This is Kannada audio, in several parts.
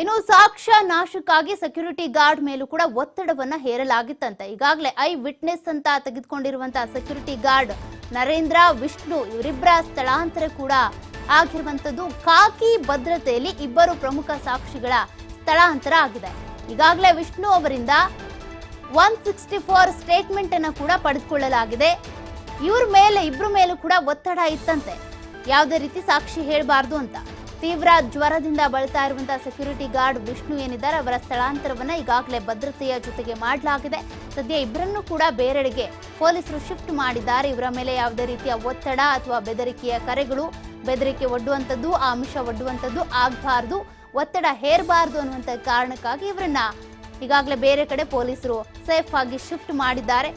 ಇನ್ನು ಸಾಕ್ಷ್ಯ ನಾಶಕ್ಕಾಗಿ ಸೆಕ್ಯೂರಿಟಿ ಗಾರ್ಡ್ ಮೇಲೂ ಕೂಡ ಒತ್ತಡವನ್ನ ಹೇರಲಾಗಿತ್ತಂತೆ. ಈಗಾಗಲೇ ಐ ವಿಟ್ನೆಸ್ ಅಂತ ತೆಗೆದುಕೊಂಡಿರುವಂತಹ ಸೆಕ್ಯೂರಿಟಿ ಗಾರ್ಡ್ ನರೇಂದ್ರ, ವಿಷ್ಣು ಇವರಿಬ್ಬರ ಸ್ಥಳಾಂತರ ಕೂಡ ಆಗಿರುವಂತದ್ದು ಕಾಕಿ ಭದ್ರತೆಯಲ್ಲಿ ಇಬ್ಬರು ಪ್ರಮುಖ ಸಾಕ್ಷಿಗಳ ಸ್ಥಳಾಂತರ ಆಗಿದೆ. ಈಗಾಗಲೇ ವಿಷ್ಣು ಅವರಿಂದ ಒನ್ ಸಿಕ್ಸ್ಟಿ ಫೋರ್ ಸ್ಟೇಟ್ಮೆಂಟ್ ಅನ್ನ ಕೂಡ ಪಡೆದುಕೊಳ್ಳಲಾಗಿದೆ. ಇವ್ರ ಮೇಲೆ, ಇಬ್ರ ಮೇಲೂ ಕೂಡ ಒತ್ತಡ ಇತ್ತಂತೆ. ಯಾವುದೇ ರೀತಿ ಸಾಕ್ಷಿ ಹೇಳಬಾರ್ದು ಅಂತ. ತೀವ್ರ ಜ್ವರದಿಂದ ಬಳಲ್ತಾ ಇರುವಂತಹ ಸೆಕ್ಯೂರಿಟಿ ಗಾರ್ಡ್ ವಿಷ್ಣು ಏನಿದ್ದಾರೆ, ಅವರ ಸ್ಥಳಾಂತರವನ್ನ ಈಗಾಗಲೇ ಭದ್ರತೆಯ ಜೊತೆಗೆ ಮಾಡಲಾಗಿದೆ. ಸದ್ಯ ಇಬ್ಬರನ್ನು ಕೂಡ ಬೇರೆಡೆಗೆ ಪೊಲೀಸರು ಶಿಫ್ಟ್ ಮಾಡಿದ್ದಾರೆ. ಇವರ ಮೇಲೆ ಯಾವುದೇ ರೀತಿಯ ಒತ್ತಡ ಅಥವಾ ಬೆದರಿಕೆಯ ಕರೆಗಳು, ಬೆದರಿಕೆ ಒಡ್ಡುವಂಥದ್ದು, ಆಮಿಷ ಒಡ್ಡುವಂಥದ್ದು ಆಗಬಾರ್ದು, ಒತ್ತಡ ಹೇರಬಾರ್ದು ಅನ್ನುವಂಥ ಕಾರಣಕ್ಕಾಗಿ ಇವರನ್ನ ಈಗಾಗಲೇ ಬೇರೆ ಕಡೆ ಪೊಲೀಸರು ಸೇಫ್ ಆಗಿ ಶಿಫ್ಟ್ ಮಾಡಿದ್ದಾರೆ.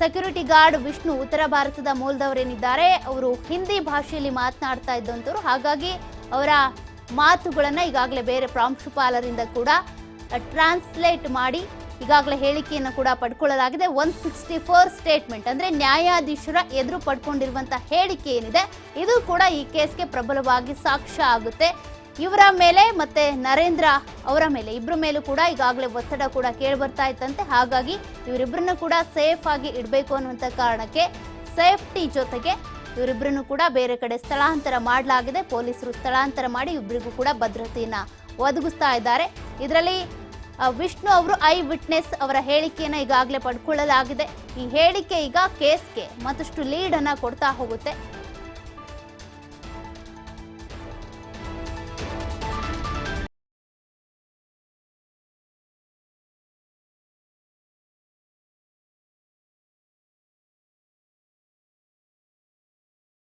ಸೆಕ್ಯೂರಿಟಿ ಗಾರ್ಡ್ ವಿಷ್ಣು ಉತ್ತರ ಭಾರತದ ಮೂಲದವರೇನಿದ್ದಾರೆ, ಅವರು ಹಿಂದಿ ಭಾಷೆಯಲ್ಲಿ ಮಾತನಾಡ್ತಾ ಇದ್ದಂಥವ್ರು ಹಾಗಾಗಿ ಅವರ ಮಾತುಗಳನ್ನು ಈಗಾಗಲೇ ಬೇರೆ ಪ್ರಾಂಶುಪಾಲರಿಂದ ಕೂಡ ಟ್ರಾನ್ಸ್ಲೇಟ್ ಮಾಡಿ ಈಗಾಗಲೇ ಹೇಳಿಕೆಯನ್ನು ಕೂಡ ಪಡ್ಕೊಳ್ಳಲಾಗಿದೆ. ಒನ್ ಸಿಕ್ಸ್ಟಿ ಫೋರ್ ಸ್ಟೇಟ್ಮೆಂಟ್ ಅಂದರೆ ನ್ಯಾಯಾಧೀಶರ ಎದುರು ಪಡ್ಕೊಂಡಿರುವಂಥ ಹೇಳಿಕೆ ಏನಿದೆ, ಇದು ಕೂಡ ಈ ಕೇಸ್ಗೆ ಪ್ರಬಲವಾಗಿ ಸಾಕ್ಷ್ಯ ಆಗುತ್ತೆ. ಇವರ ಮೇಲೆ ಮತ್ತೆ ನರೇಂದ್ರ ಅವರ ಮೇಲೆ ಇಬ್ಬರ ಮೇಲೂ ಕೂಡ ಈಗಾಗಲೇ ಒತ್ತಡ ಕೂಡ ಕೇಳಿ ಬರ್ತಾ ಇತ್ತಂತೆ. ಹಾಗಾಗಿ ಇವರಿಬ್ಬರನ್ನು ಕೂಡ ಸೇಫ್ ಆಗಿ ಇಡಬೇಕು ಅನ್ನುವಂಥ ಕಾರಣಕ್ಕೆ ಸೇಫ್ಟಿ ಜೊತೆಗೆ ಇವರಿಬ್ಬರನ್ನು ಕೂಡ ಬೇರೆ ಕಡೆ ಸ್ಥಳಾಂತರ ಮಾಡಲಾಗಿದೆ. ಪೊಲೀಸರು ಸ್ಥಳಾಂತರ ಮಾಡಿ ಇಬ್ಬರಿಗೂ ಕೂಡ ಭದ್ರತೆಯನ್ನು ಒದಗಿಸ್ತಾ ಇದ್ದಾರೆ. ಇದರಲ್ಲಿ ವಿಷ್ಣು ಅವರು ಐ ವಿಟ್ನೆಸ್ ಅವರ ಹೇಳಿಕೆಯನ್ನು ಈಗಾಗಲೇ ಪಡ್ಕೊಳ್ಳಲಾಗಿದೆ. ಈ ಹೇಳಿಕೆ ಈಗ ಕೇಸ್ಗೆ ಮತ್ತಷ್ಟು ಲೀಡನ್ನು ಕೊಡ್ತಾ ಹೋಗುತ್ತೆ.